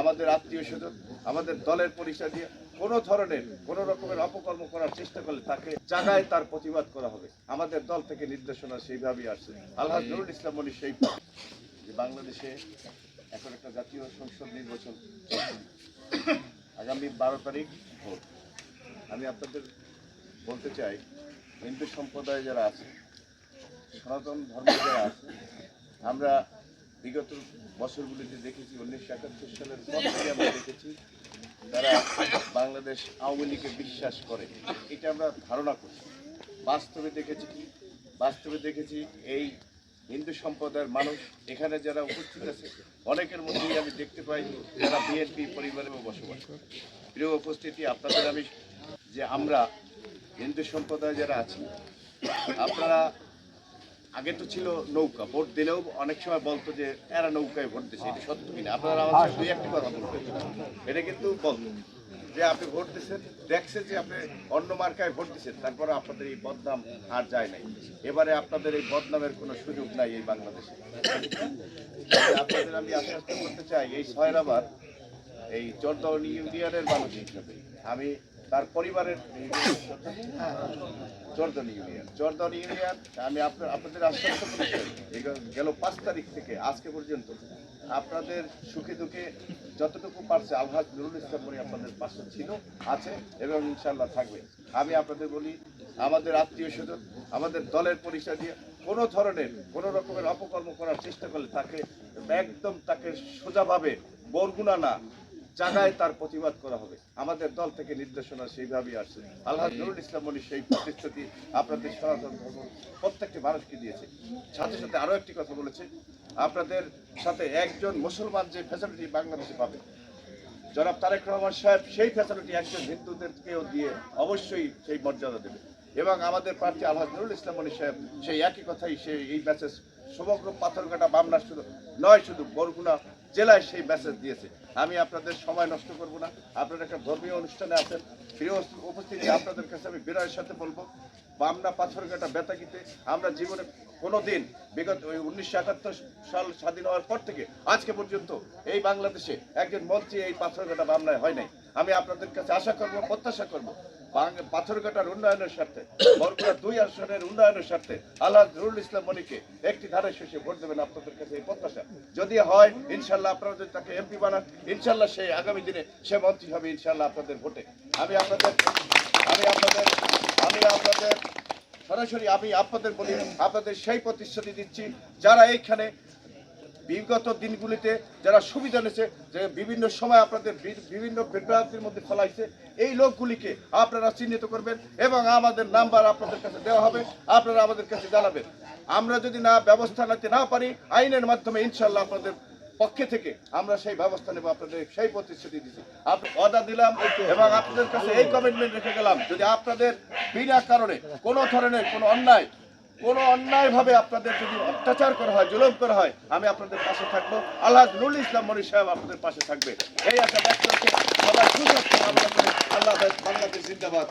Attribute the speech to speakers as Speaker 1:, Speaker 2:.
Speaker 1: আমাদের আত্মীয় স্বজন, আমাদের দলের পরিচয় দিয়ে কোনো ধরনের, কোনো রকমের অপকর্ম করার চেষ্টা করলে তাকে জায়গায় তার প্রতিবাদ করা হবে। আমাদের দল থেকে নির্দেশনা সেইভাবেই আসছে। আল্লাহ নুরুল ইসলাম মনি সেই যে বাংলাদেশে এখন একটা জাতীয় সংসদ নির্বাচন আগামী বারো তারিখ ভোট। আমি আপনাদের বলতে চাই, হিন্দু সম্প্রদায় যারা আছে, সনাতন ধর্ম যারা আছে, আমরা বিগত বছরগুলিতে দেখেছি, উনিশশো একাত্তর সালের পর আমরা দেখেছি, তারা বাংলাদেশ আওয়ামী লীগে বিশ্বাস করে। এটা আমরা ধারণা করছি। বাস্তবে দেখেছি কি? বাস্তবে দেখেছি এই হিন্দু সম্প্রদায়ের মানুষ, এখানে যারা উপস্থিত আছে, অনেকের মধ্যেই আমি দেখতে পাই যারা বিএনপি পরিবারে বসবাস করে। প্রিয় উপস্থিতি, আপনাদের আমি যে আমরা হিন্দু সম্প্রদায় যারা আছি, আপনারা আগে তো ছিল নৌকা, ভোট দিলেও অনেক সময় বলতো যে এরা নৌকায় ভোট দিচ্ছে এটা সত্য কিনা? আপনারা সাথে দুই একটি কথা বলবেন এটা কিন্তু বলতো যে আপনি ভোট দিচ্ছেন দেখছেন যে আপনি অন্য মার্কায় ভোট দিচ্ছেন তারপরে আপনাদের এই বদনাম আর যায় নাই। এবারে আপনাদের এই বদনামের কোনো সুযোগ নাই এই বাংলাদেশে। আপনাদের আমি আশ্বস্ত করতে চাই, এই ছয়রাবার এই চরদন ইউনিয়নের মানুষ হিসাবে আমি তার পরিবারের চরদন ইউনিয়ন। চরদন ইউনিয়ন, আমি আপনার, আপনাদের আশ্বস্ত করতে গেল পাঁচ তারিখ থেকে, আজকে পর্যন্ত আপনাদের সুখে দুঃখে যতটুকু পারছে আলহাজ নুরুল ইসলাম মনি আপনাদের পাশে ছিল, আছে এবং ইনশাল্লাহ থাকবে। আমি আপনাদের বলি, আমাদের আত্মীয় স্বজন, আমাদের দলের পরিচয় দিয়ে কোনো ধরনের, কোনো রকমের অপকর্ম করার চেষ্টা করলে তাকে একদম তাকে সোজাভাবে বরগুনা না জায়গায় তার প্রতিবাদ করা হবে। আমাদের দল থেকে নির্দেশনা সেইভাবেই আসছে। আল্লাহ নুরুল ইসলাম মনি সেই প্রতিশ্রুতি আপনাদের সনাতন ধর্ম প্রত্যেকটি মানুষকে দিয়েছে। সাথে সাথে আরও একটি কথা বলেছে, আপনাদের সাথে একজন মুসলমান যে ফ্যাসিলিটি বাংলাদেশে পাবে, জনাব তারেক রহমান সাহেব, সেই ফ্যাসিলিটি একজন হিন্দুদেরকেও দিয়ে অবশ্যই সেই মর্যাদা দেবে। এবং আমাদের প্রার্থী আল্লাহ নুরুল ইসলাম মনি সাহেব, সেই একই কথাই সে এই মেসেজ সমগ্র পাথরঘাটা, বামনা শুধু, নয় শুধু বরগুনা জেলায় সেই মেসেজ দিয়েছে। আমি আপনাদের সময় নষ্ট করব না। আপনারা একটা ধর্মীয় অনুষ্ঠানে আছেন উপস্থিতি, আপনাদের কাছে আমি বিনয়ের সাথে বলব, বামনা পাথরঘাটা বেতাকিতে আমরা জীবনে কোনো দিন বিগত ওই উনিশশো একাত্তর সাল স্বাধীন হওয়ার পর থেকে, আজকে পর্যন্ত এই বাংলাদেশে একজন মন্ত্রী এই পাথরঘাটা বামনায় হয় নাই। আমি আপনাদের কাছে আশা করব, প্রত্যাশা করব পাথরঘাটার উন্নয়নের স্বার্থে বরগুড়া দুই আসনের উন্নয়নের স্বার্থে আল্লাহ নুরুল ইসলাম মনিকে একটি ধারে শেষে ভোট দেবেন আপনাদের কাছে এই প্রত্যাশা। যদি হয় ইনশাল্লাহ আপনারা যদি তাকে এমপি বানান ইনশাল্লাহ সে আগামী দিনে সে মন্ত্রী হবে ইনশাল্লাহ আপনাদের ভোটে। আমি আপনাদের আমি আপনাদের আমি আপনাদের, সরাসরি আমি আপনাদের বলি, আপনাদের সেই প্রতিশ্রুতি দিচ্ছি, যারা এইখানে বিগত দিনগুলিতে যারা সুবিধা নিয়েছে, যে বিভিন্ন সময় আপনাদের বিভিন্ন বিভ্রান্তির মধ্যে ফলাইছে, এই লোকগুলিকে আপনারা চিহ্নিত করবেন এবং আমাদের নাম্বার আপনাদের কাছে দেওয়া হবে, আপনারা আমাদের কাছে জানাবেন। আমরা যদি না ব্যবস্থা নিতে না পারি, আইনের মাধ্যমে ইনশাল্লাহ আপনাদের পক্ষে থেকে আমরা সেই ব্যবস্থা নেব, আপনাদের সেই প্রতিশ্রুতি দিচ্ছি অর্ডার দিলাম এবং আপনাদের কাছে এই কমিটমেন্ট রেখে গেলাম, যদি আপনাদের বিনা কারণে কোনো ধরনের কোনো অন্যায় কোনো অন্যায়ভাবে আপনাদের যদি অত্যাচার করা হয়, জুলুম করা হয়, আমি আপনাদের পাশে থাকব। আল্লাহ নুরুল ইসলাম মনি সাহেব আপনাদের পাশে থাকবে। এই আশা ব্যক্ত হচ্ছে সবাই সুস্বাস্থ্য আল্লাহ বাংলাদেশ জিন্দাবাদ।